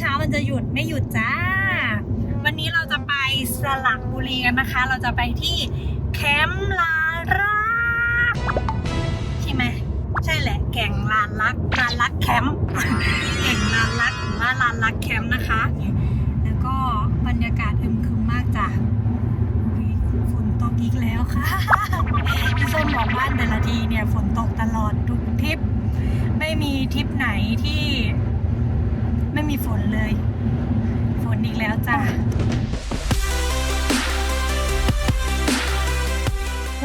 เมื่อเช้ามันจะหยุดไม่หยุดจ้า วันนี้เราจะไปสลักบุรีกันนะคะ เราจะไปที่แคมป์ลารักใช่ไหมใช่แหละ แก่งลานลักลานลักแคมป์แก่งลานลักหรือว่าลานลักแคมป์นะคะ แล้วก็บรรยากาศอึมครึมมากจ้ะอุ๊ยฝนตกอีกแล้วค่ะพี่ส้มบอกบ้านแต่ละทีเนี่ยฝนตกตลอดทุกทริปไม่มีทริปไหนที่ไมีฝนเลย ฝนอีกแล้วจ้ะ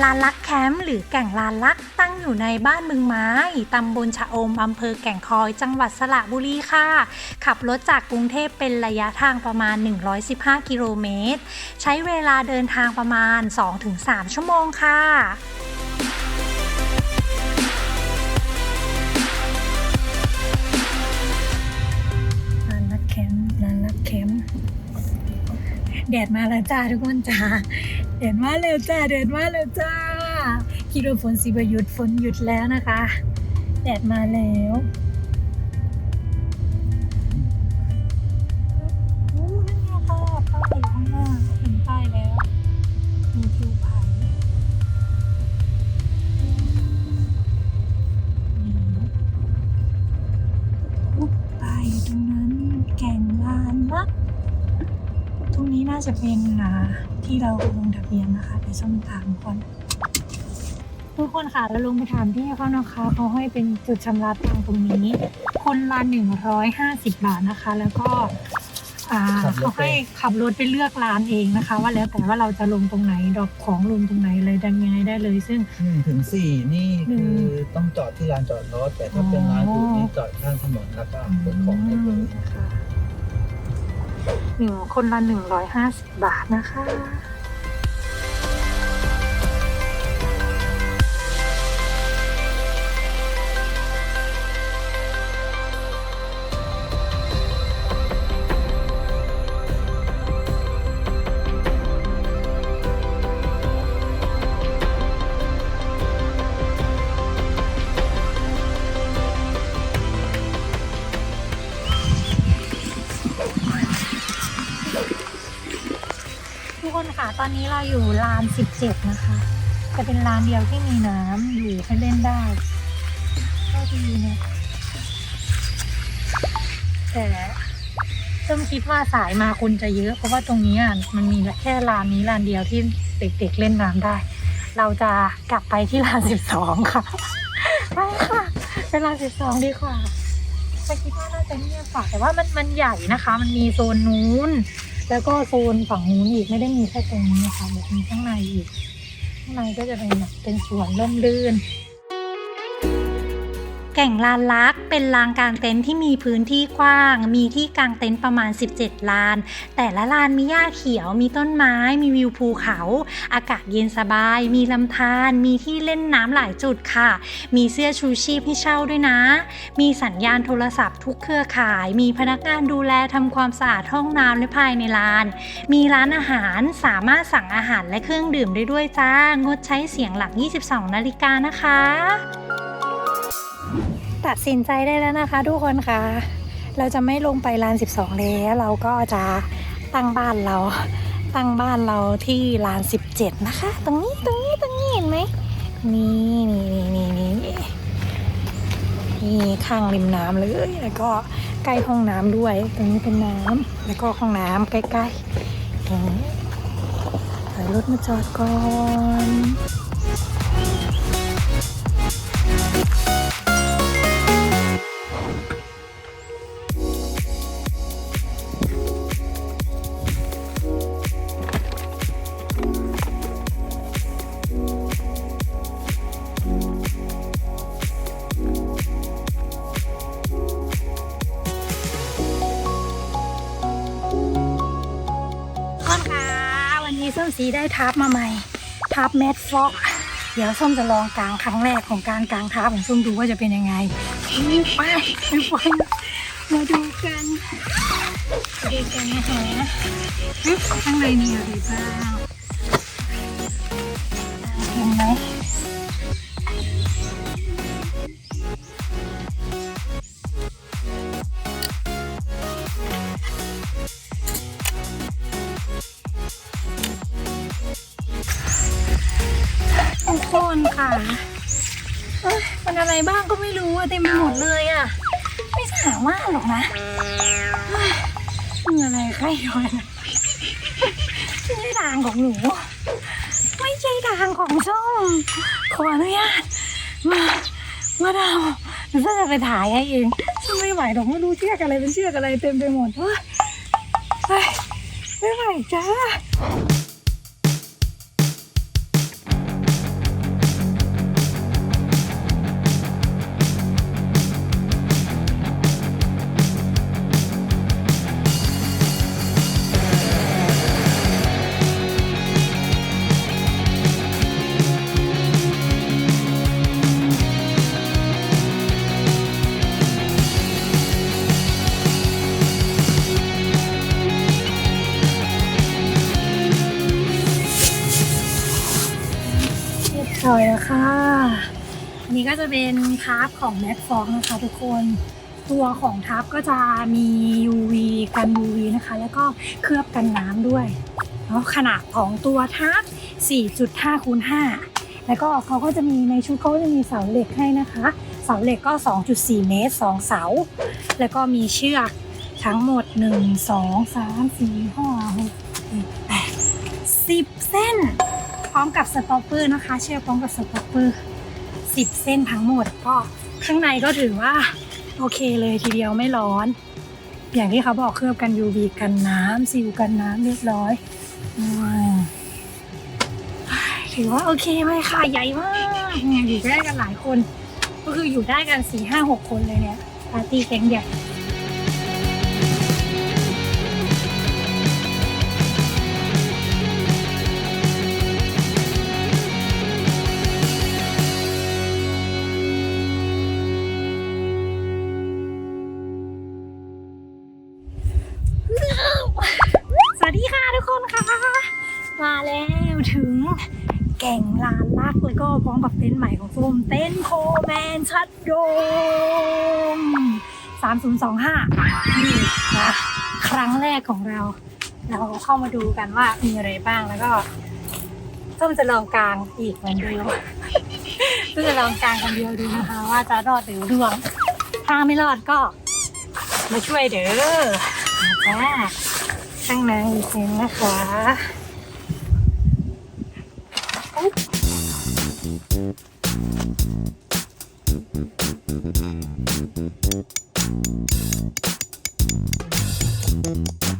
ลานลักแคมป์หรือแก่งลานลักตั้งอยู่ในบ้านบึงไม้ ตำบลชะอม อำเภอแก่งคอย จังหวัดสระบุรีค่ะ ขับรถจากกรุงเทพเป็นระยะทางประมาณ 115 กิโลเมตร ใช้เวลาเดินทางประมาณ 2-3 ชั่วโมงค่ะ แดดมาแล้วจ้าทุกคนจ้าแดดมาแล้วจ้าแดดมาแล้วจ้าคิดว่าฝนสิบหยุดฝนหยุดแล้วนะคะ แดดมาแล้ว ที่เราลงทะเบียนนะคะเดี๋ยวส้มถามก่อนทุกคนค่ะเราลงไปถามพี่เขานะคะเขาให้เป็นจุดชำระตังค์ตรงนี้ คนละหนึ่งร้อยห้าสิบบาทนะคะ แล้วก็อ่าขับรถเขาให้ขับรถไปเลือกร้านเองนะคะ ว่าแล้วแต่ว่าเราจะลงตรงไหนดรอกของลงตรงไหนเลยดังยังไงได้เลย ซึ่ง หนึ่งถึงสี่นี่หนึ่คืงอต้องจอดที่ลานจอดรถแต่ถ้าเป็นร้านอื่นนี่จอดข้างถนนแล้วก็ขนของได้เลยนะครับ หนึ่งคนละหนึ่งร้อยห้าสิบบาทนะคะ อนนี้เราอยู่ลาน 17 นะคะ จะเป็นลานเดียวที่มีน้ำอยู่ให้เล่นได้ ก็ดีนะแต่ต้องคิดว่าสายมาคนจะเยอะ เพราะว่าตรงนี้อะมันมีแค่ลานนี้ลานเดียวที่เด็กๆเล่นน้ำได้ เราจะกลับไปที่ลาน 12 ค่ะไปค่ะไปลาน 12 ดีกว่าไม่คิดว่าน่าจะเงียบกว่าแต่ว่ามันมันใหญ่นะคะ มันมีโซนนู้น แล้วก็โซนฝั่งนู้นอีกไม่ได้มีแค่ตรงนี้นะคะมีข้างในอีก ข้างในก็จะเป็นแบบเป็นสวนร่มรื่น แก่งลานลักเป็นลานกลางเต็นท์ที่มีพื้นที่กว้าง มีที่กางเต็นท์ประมาณ 17 ลาน แต่ละลานมีหญ้าเขียว มีต้นไม้ มีวิวภูเขา อากาศเย็นสบาย มีลำธาร มีที่เล่นน้ำหลายจุดค่ะ มีเสื้อชูชีพให้เช่าด้วยนะ มีสัญญาณโทรศัพท์ทุกเครือข่าย มีพนักงานดูแลทำความสะอาดห้องน้ำและภายในลาน มีร้านอาหารสามารถสั่งอาหารและเครื่องดื่มได้ด้วยจ้างดใช้เสียงหลัง 22 นาฬิกานะคะ ตัดสินใจได้แล้วนะคะ ทุกคนคะเราจะไม่ลงไปลาน 12 แล้วเราก็จะตั้งบ้านเรา ตั้งบ้านเราที่ลาน 17 นะคะ ตรงนี้ตรงนี้ตรงนี้เห็นไหมนี่นี่นี่นี่นี่นี่ข้างริมน้ำเลย แล้วก็ใกล้ห้องน้ำด้วย ตรงนี้เป็นน้ำแล้วก็ห้องน้ำใกล้ๆอย่างนี้ถอยรถมาจอดก่อน ซีได้ทับมาใหม่ ทับแมทฟ็อกเดี๋ยวส้มจะลองกลางครั้งแรกของการกลางทับของส้มดูว่าจะเป็นยังไงไปไปฟังมาดูกันดูกันนะคะข้างในมีอะไรบ้าง ย้อยนะไม่ใช่ทางของหนู ไม่ใช่ทางของส้มขออนุญาตมามาดาวหนูจะไปถ่ายให้เองฉันไม่ไหวหรอกไม่รู้เชือกอะไรเป็นเชือกอะไรเต็มไปหมดเฮ้ยไม่ไหวจ้า จะเป็นทับของแม็กฟองนะคะทุกคนตัวของทับก็จะมี UV กัน UV นะคะ แล้วก็เคลือบกันน้ำด้วยแล้วขนาดของตัวทับ4.5คูณ5แล้วก็เขาก็จะมีในชุดเขาก็จะมีเสาเหล็กให้นะคะ เสาเหล็กก็ 2.4 เมตร 2 เสา แล้วก็มีเชือกทั้งหมด 1 2 3 4 5 6 7 8 10 เส้น พร้อมกับสต็อปเปอร์นะคะ เชือกพร้อมกับสต็อปเปอร์ 10 เส้นทั้งหมดก็ข้างในก็ถือว่า โอเคเลยทีเดียวไม่ร้อน อย่างที่เขาบอกเคลือบกัน UV กันน้ำซิลกันน้ำเรียบร้อยอถือว่าโอเคไหมค่ะใหญ่มากอยู่ได้กันหลายคน ก็คืออยู่ได้กัน4 5 6คนเลยเนี่ยปาร์ตี้แก๊งใหญ่ ก่งลานลัก แล้วก็พร้อมกับเต็นท์ใหม่ของส้มเต็นท์โคแมนชัดโดม 3025 นี่นะครั้งแรกของเรา เราเข้ามาดูกันว่ามีอะไรบ้างแล้วก็ส้มจะลองกลางอีกเหมือนเดิมส้มจะลองกลางคนเดียวดูนะคะ ว่าจะรอดหรือร่วง ถ้าไม่รอดก็มาช่วยเด้อจ้าข้างในเซ็นนะคะ บข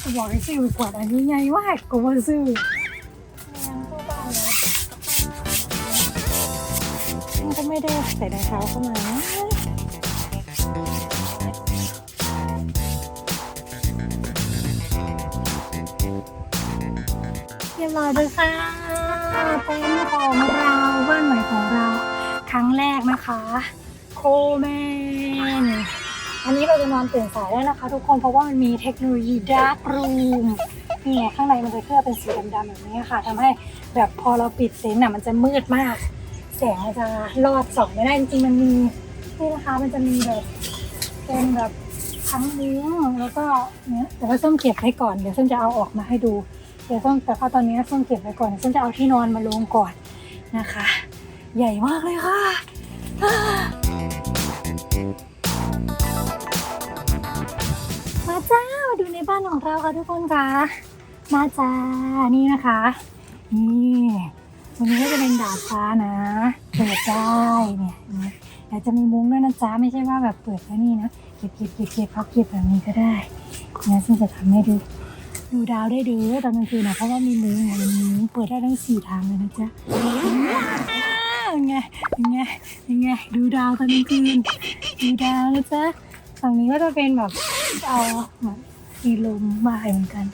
กจากบอกให้ซื้อกวาดอันนี้ไงว่ากูมาซื้อแมวเข้บ้านแล้วมันก็ไม่ได้ใส่รองเท้าเข้ามานะเรียบร้อยเลยค่ะเต็นท์ของเราบ้านใหม่ของเรา ครั้งแรกนะคะ โคแมน อันนี้เราจะนอนตื่นสายได้นะคะ ทุกคนเพราะว่ามันมีเทคโนโลยีดาร์กรูมนี่ไงข้างในมันจะเคลือบเป็นสีดำๆแบบนี้ค่ะทำให้แบบพอเราปิดเต็นท์น่ะมันจะมืดมาก แสงมันจะลอดส่องไม่ได้จริงๆมันมีนี่นะคะมันจะมีแบบเป็นแบบทั้งมุ้งแล้วก็เนี้ยแต่ว่าส้มเก็บไว้ก่อนเดี๋ยวส้มจะเอาออกมาให้ดูเดี๋ยวส้มแต่ว่าตอนนี้ส้มเก็บไว้ก่อนส้มจะเอาที่นอนมาลงก่อนนะคะ ใหญ่มากเลยค่ะ ของเราค่ะทุกคนค่ะมาจ้านี่นะคะ นี่วันนี้ก็จะเป็นดาดฟ้านะเปิดได้เนี่ยเห็นไหมแต่จะมีมุ้งด้วยนะจ๊ะไม่ใช่ว่าแบบเปิดแค่นี้นะเก็บเก็บเก็บเก็บพับเก็บแบบนี้ก็ได้นะซึ่งจะทำให้ดูดูดาวได้ดูตอนกลางคืนนะเพราะว่ามีมุ้งอะมีมุ้งเปิดได้ทั้งสี่ทางเลยนะจ๊ะเป็นไงเป็นไงเป็นไงดูดาวตอนกลางคืนดูดาวนะจ๊ะฝั่งนี้ก็จะเป็นแบบเอาเหมือน มีลมมาเหมือนกัน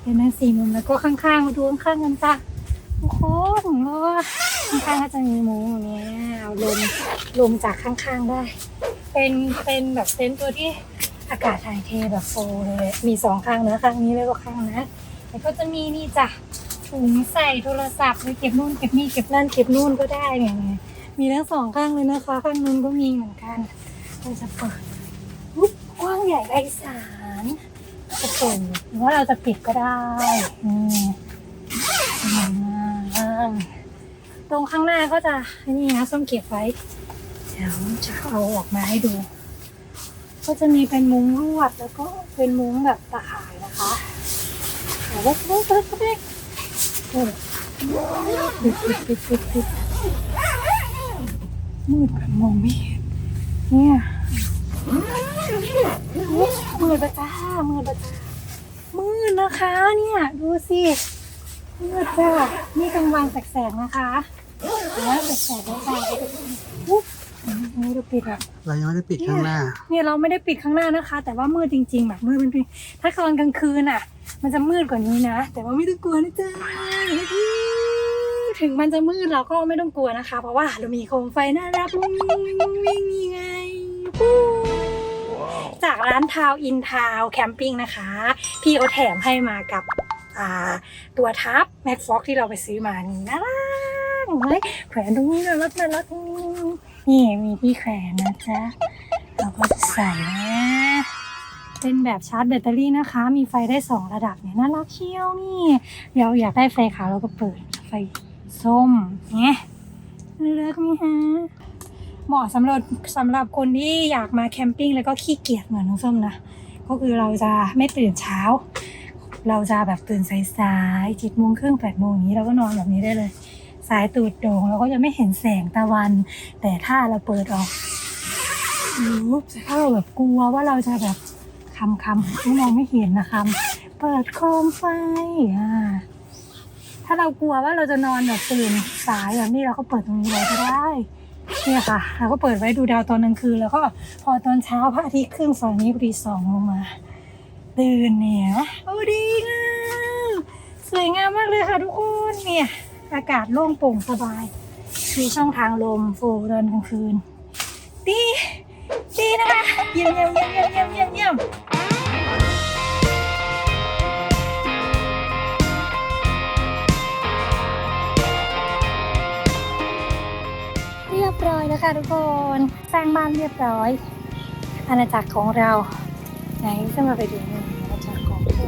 เป็นทั้งสี่มุมแล้วก็ข้างๆมาดูข้างๆกันจ้ะทุกคนเพราะว่าข้างๆก็จะมีมุ้งอย่างเนี้ยเอาลมลมจากข้างๆได้ เป็นเป็นแบบเต็นท์ตัวที่อากาศถ่ายเทแบบโฟเลยมีสองข้างนะข้างนี้แล้วก็ข้างนะ แล้วก็จะมีนี่จ้ะถุงใส่โทรศัพท์ไปเก็บนู่นเก็บนี่เก็บนั่นเก็บนู่นก็ได้เนี่ยมีทั้งสองข้างเลยนะคะ ข้างนู้นก็มีเหมือนกันเราจะเปิดอุ๊บกว้างใหญ่ไพศาล จะเปิดหรือว่าเราจะปิดก็ได้อ่าตรงข้างหน้าก็จะนี่นะส้มเก็บไว้ เดี๋ยวจะเอาออกมาให้ดู ก็จะมีเป็นมุ้งลวดแล้วก็เป็นมุ้งแบบตะข่ายนะคะแต่ว่าเล็กเล็กเล็กปิดปิดปิดปิดปิดมืดมองไม่เห็นเนี่ย มืดประจ้ามืดประจ้ามืดนะคะ เนี่ย ดูสิมืดจ้านี่กลางวันแสกๆนะคะแล้วแสกๆแล้วค่ะอุ๊บนี่ดูปิดแบบเรายังไม่ได้ปิดข้างหน้า เนี่ยเราไม่ได้ปิดข้างหน้านะคะ แต่ว่ามืดจริง ๆ แบบมืดเป็นๆถ้าตอนกลางคืนอะ มันจะมืดกว่านี้นะ แต่ว่าไม่ต้องกลัวนะจ๊ะถึงมันจะมืดเราก็ไม่ต้องกลัวนะคะ เพราะว่าเรามีโคมไฟน่ารักมุ้งมิ้งมุ้งมิ้งนี่ไงฟู้ จากร้านทาวอินทาวแคมปิ้งนะคะ พี่เขาแถมให้มากับตัวทับแม็กฟ็อกที่เราไปซื้อมานี่น่ารักไหมแขวนตรงนี้น่ารักน่ารักนี่มีที่แขวนนะจ๊ะเราก็จะใส่นะเป็นแบบชาร์จแบตเตอรี่นะคะ มีไฟได้สองระดับเนี่ยน่ารักเชียวนี่เราอยากได้ไฟขาวเราก็เปิดไฟส้มเนี่ยน่ารักไหมฮะ เหมาะสำหรับสำหรับคนที่อยากมาแคมปิ้งแล้วก็ขี้เกียจเหมือนน้องส้มนะ ก็คือเราจะไม่ตื่นเช้า เราจะแบบตื่นสายๆจ็ดโมงครึ่งแปดโมงอย่างนี้เราก็นอนแบบนี้ได้เลย สายตูดโด่งเราก็จะไม่เห็นแสงตะวัน แต่ถ้าเราเปิดออกรูปถ้าเราแบบกลัวว่าเราจะแบบคำคำที่มองไม่เห็นนะคะเปิดโคมไฟอ่าถ้าเรากลัวว่าเราจะนอนแบบตื่นสายแบบนี้เราก็เปิดตรงนี้ไว้ก็ได้ เนี่ยค่ะเราก็เปิดไว้ดูดาวตอนกลางคืนแล้วก็พอตอนเช้าพระอาทิตย์ขึ้นฝั่งนี้พอดีสองลงมาตื่นเนี่ยโอ้ดีงามสวยงามมากเลยค่ะทุกคนเนี่ยอากาศโล่งโปร่งสบายมีช่องทางลมโฟล์ตอนกลางคืน ดี ดีนะคะ เยี่ยมเยี่ยมเยี่ยมเยี่ยมเยี่ยมเยี่ยม รียบร้อยแล้วค่ะทุกคน สร้างบ้านเรียบร้อย อาณาจักรของเรา ไหนจะมาไปดูหน่อยอาณาจักรของเรา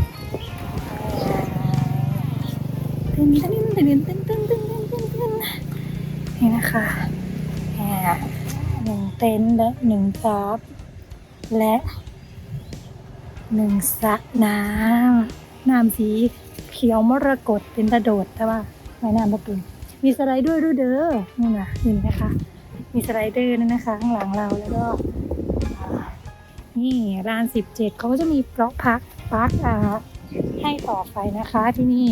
ตึ้งตึ้งตึ้งตึ้งตึ้งตึ้งตึ้งตึ้งตึ้งนี่นะคะหนึ่งเต็นท์และหนึ่งซับและหนึ่งสระน้ำน้ำสีเขียวมรกตเป็นตะโดดแต่ว่าไม่น้ำประตุนมีสไลเดอร์ด้วยเด้อนี่นะเห็นไหมคะ มีสไลเดอร์นั่นนะคะ ข้างหลังเราแล้วก็นี่ร้านสิบเขาก็จะมีปลอกพักปักอ่าให้ต่อไปนะคะที่นี่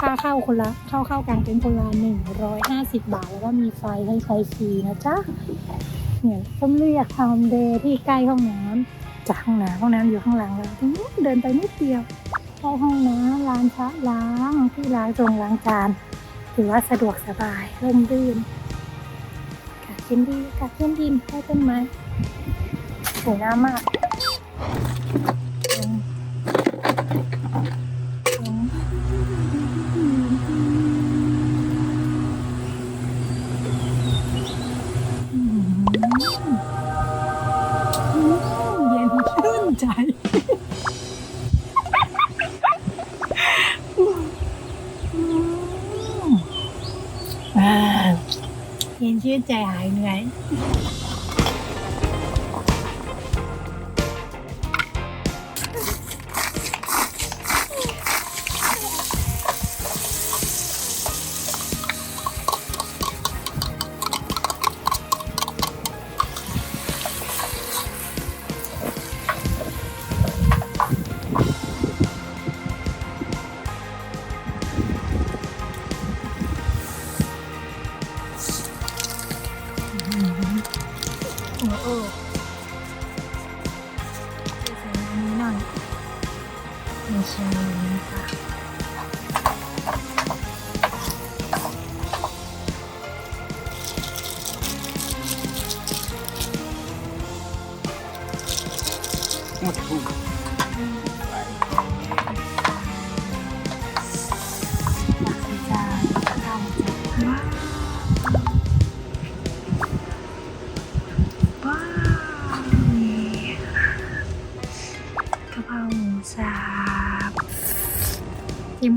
ค่าเข้าคนละเข้าเข้ากลางเต็นท์คนละหนึ่งร้อยห้าสิบบาท แล้วก็มีไฟให้ใช้ฟรีนะจ๊ะเนี่ยต้มเลือกทำเดย์ที่ใกล้ห้องน้ำจากห้องน้ำห้องน้ำอยู่ข้างหลังเราตรงนู้เดินไปนิดเดียวเข้าห้องน้ำล้างชะล้างที่ล้างจงล้างจานถือว่าสะดวกสบายร่มรื่น นดีอากาศเย็นดินใต้ต้นไม้สวยงามมาก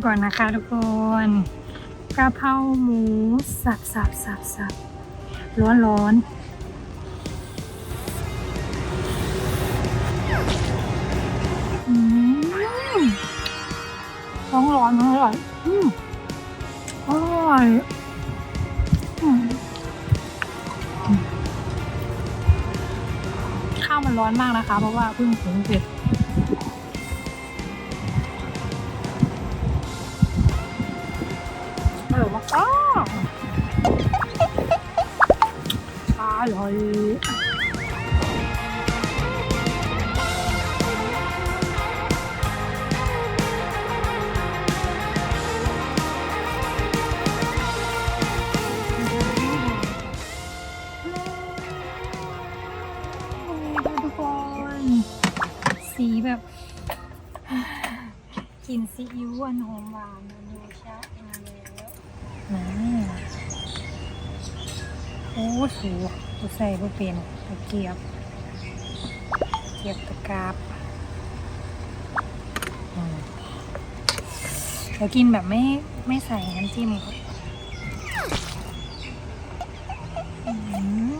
ก่อนนะคะทุกคนกระเพราหมูสับสับสับสับร้อนร้อนร้อนร้อนอร่อยอร่อยข้าวมันร้อนมากนะคะ เพราะว่าเพิ่งหุงเสร็จ ร่อยนี่ค่ะทุกคน สีแบบกลิ่นซีอิ๊วหวานหอมหวานมันโยชะมาแล้วนะโอ้สู กูใส่บ่เป็นตะเกียบเกียบตะกราบเดี๋ยวกินแบบไม่ไม่ใส่น้ำจิ้มก่อนอืม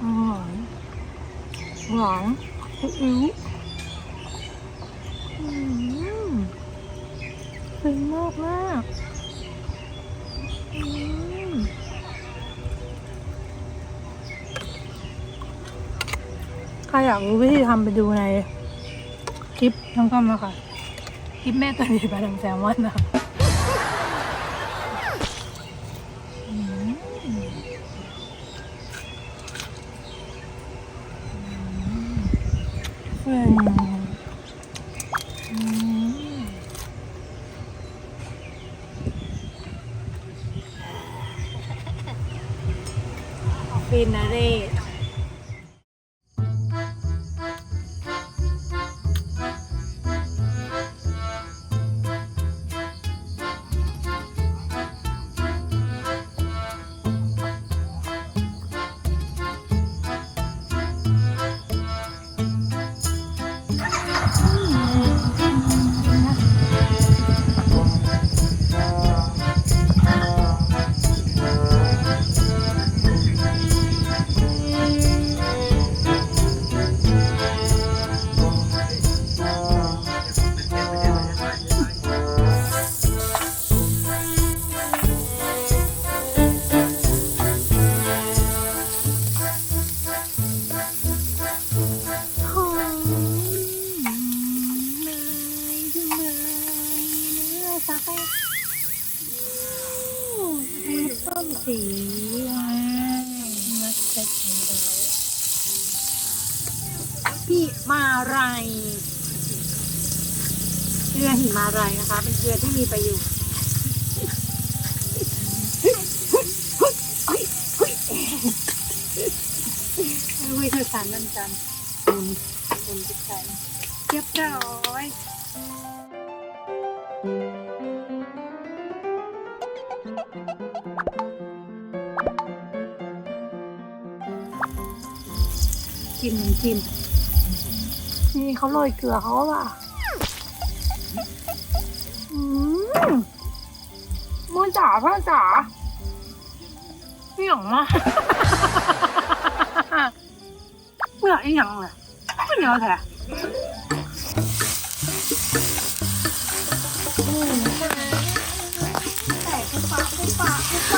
อร่อยหวานอิ๊วอื ทำไปดูในคลิปน้องก้อมนะคะคลิปแม่ตัวดีปลาดังแซลมอนนะคะอืม นี่เขาโรยเกลือเขาว่ะอืมมือจ๋าพ่อจ๋าเหนียวมากเมื่อไอ้หยังเลยไม่เหนียวแท้แต่ปุ๊บปะปุ๊บปะปุ๊บปะ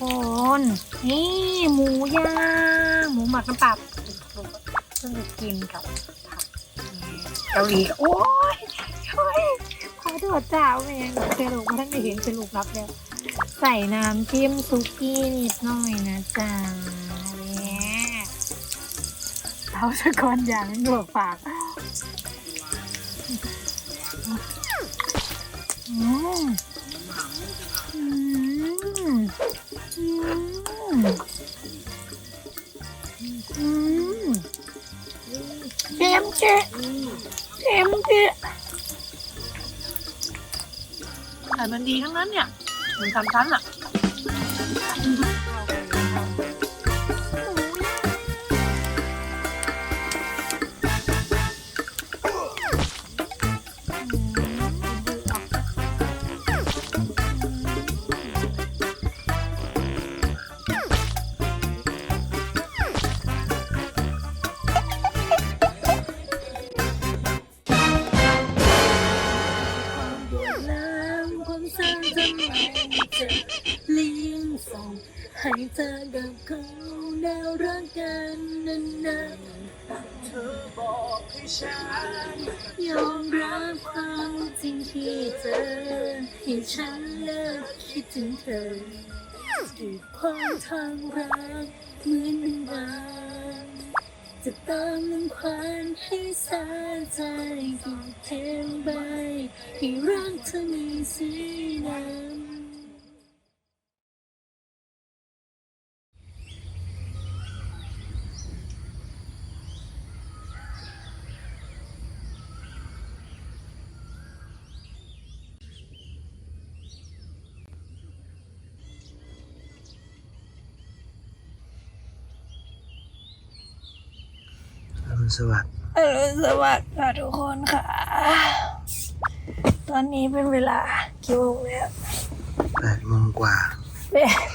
นี่หมูย่างหมูหมักน้ำปลาซึ่งจะกินกับผักเกาหลีโอ้ยโอ้ยขอโทษจ้าแม่สรุปท่านได้เห็นสรุปรับแล้ว ใส่น้ำจิ้มซุกี้นิดหน่อยนะจ๊ะเนี่ยเราจะก่อนอย่างหนวกปากอืม นั้นั้นเนี่ยมันทำชั้นอะ ฉัน ยอมรับความจริงที่เจอให้ฉันเลิกคิดถึงเธอด้วยความทางรักเหมือนเป็นบางจะตามมันควันให้สาใจกี่เทมใบให้รักเธอมีสีน้ำ อรุณ สวัสดิ์อรุณสวัสดิ์ค่ะทุกคนค่ะ ตอนนี้เป็นเวลากี่โมงแล้วแปดโมงกว่าแปด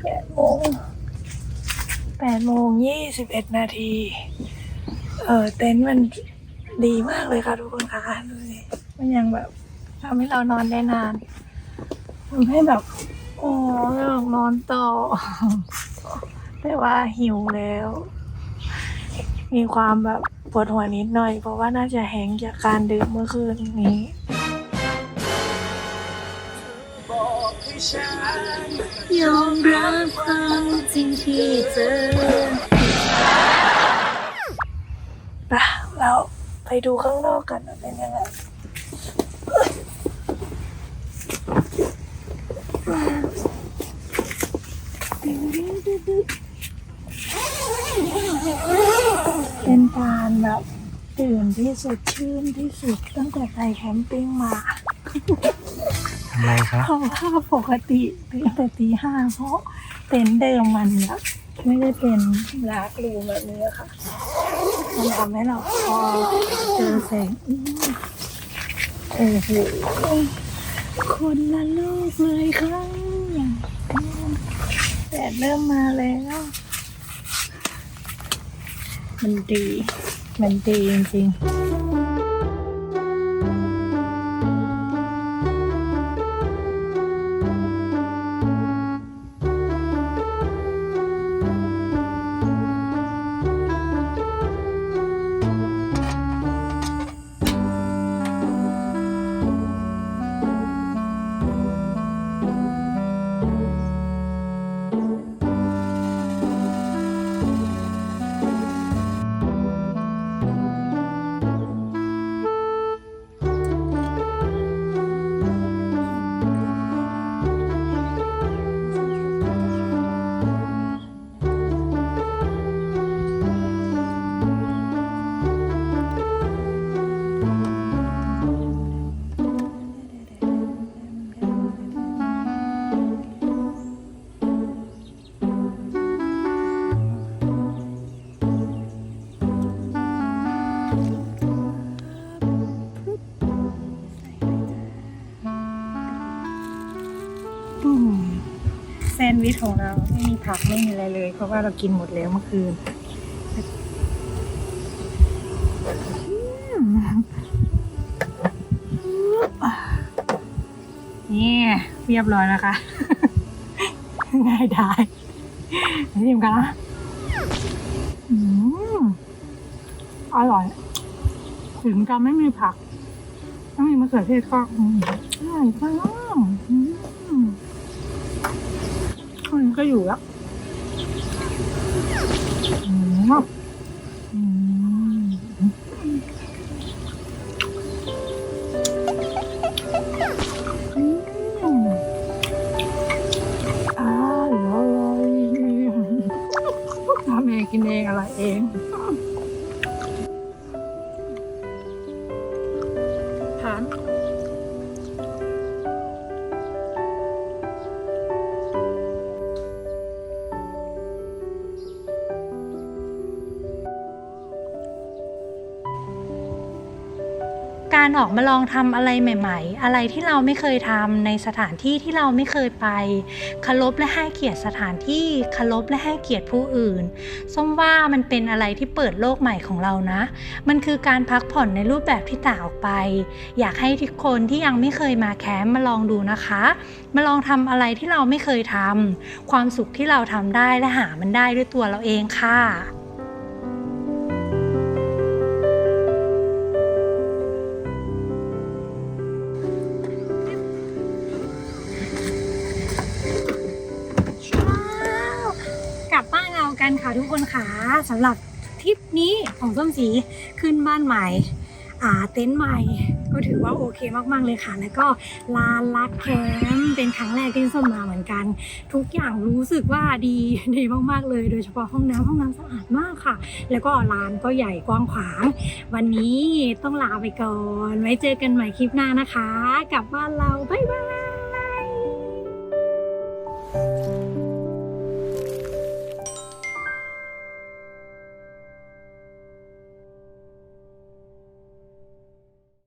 แปดโมงแปดโมงยี่สิบเอ็ดนาที เออเต็นท์มันดีมากเลยค่ะทุกคนค่ะดูสิมันยังแบบทำให้เรานอนได้นานทำให้แบบ โอ้อยากนอนต่อ แต่ว่าหิวแล้ว มีความแบบปวดหัวนิดหน่อย เพราะว่าน่าจะแห้งจากการดื่มเมื่อคืนนี้ยอมรับความจริงที่เจอปะเราไปดูข้างนอกกันว่าเป็นยังไงเป็นการ แบบตื่นที่สดชื่นที่สุดตั้งแต่ไปแคมปิ้งมาทำไมครับเพราะว่าปกติตื่นแต่ตีห้าเพราะเต็นท์เดิมมันเนี่ยไม่ได้เป็นลากรูแบบนี้ค่ะมันทำให้เราพอเจอแสงอื้อโอ้โหคนละโลกเลยค่ะแดดเริ่มมาแล้ว มันดี มันดีจริงๆ วิชของเราไม่มีผักไม่มีอะไรเลย เพราะว่าเรากินหมดแล้วเมื่อคืนนี่เรียบร้อยนะคะ ง่ายได้นี่ชิมกันนะอืมอร่อย ถึงจะไม่มีผัก ไม่มีมะเขือเทศก็อืมอร่อยมากอืมอันนี้ ก็อยู่แล้ว ออกมาลองทำอะไรใหม่ ๆ อะไรที่เราไม่เคยทำในสถานที่ที่เราไม่เคยไปเคารพและให้เกียรติสถานที่เคารพและให้เกียรติผู้อื่นส้มว่ามันเป็นอะไรที่เปิดโลกใหม่ของเรานะ มันคือการพักผ่อนในรูปแบบที่ต่างออกไป อยากให้ทุกคนที่ยังไม่เคยมาแคมป์มาลองดูนะคะ มาลองทำอะไรที่เราไม่เคยทำความสุขที่เราทำได้และหามันได้ด้วยตัวเราเองค่ะ สำหรับทริปนี้ของส้มสีขึ้นบ้านใหม่อ่าเต็นท์ใหม่ ก็ถือว่าโอเคมาก ๆ เลยค่ะ แล้วก็ลานลักแคมป์เป็นครั้งแรกที่ส้มมาเหมือนกัน ทุกอย่างรู้สึกว่าดีดีมาก ๆ เลย โดยเฉพาะห้องน้ำห้องน้ำสะอาดมากค่ะ แล้วก็ลานก็ใหญ่กว้างขวาง วันนี้ต้องลาไปก่อน ไว้เจอกันใหม่คลิปหน้านะคะ กลับบ้านเรา บ๊ายบาย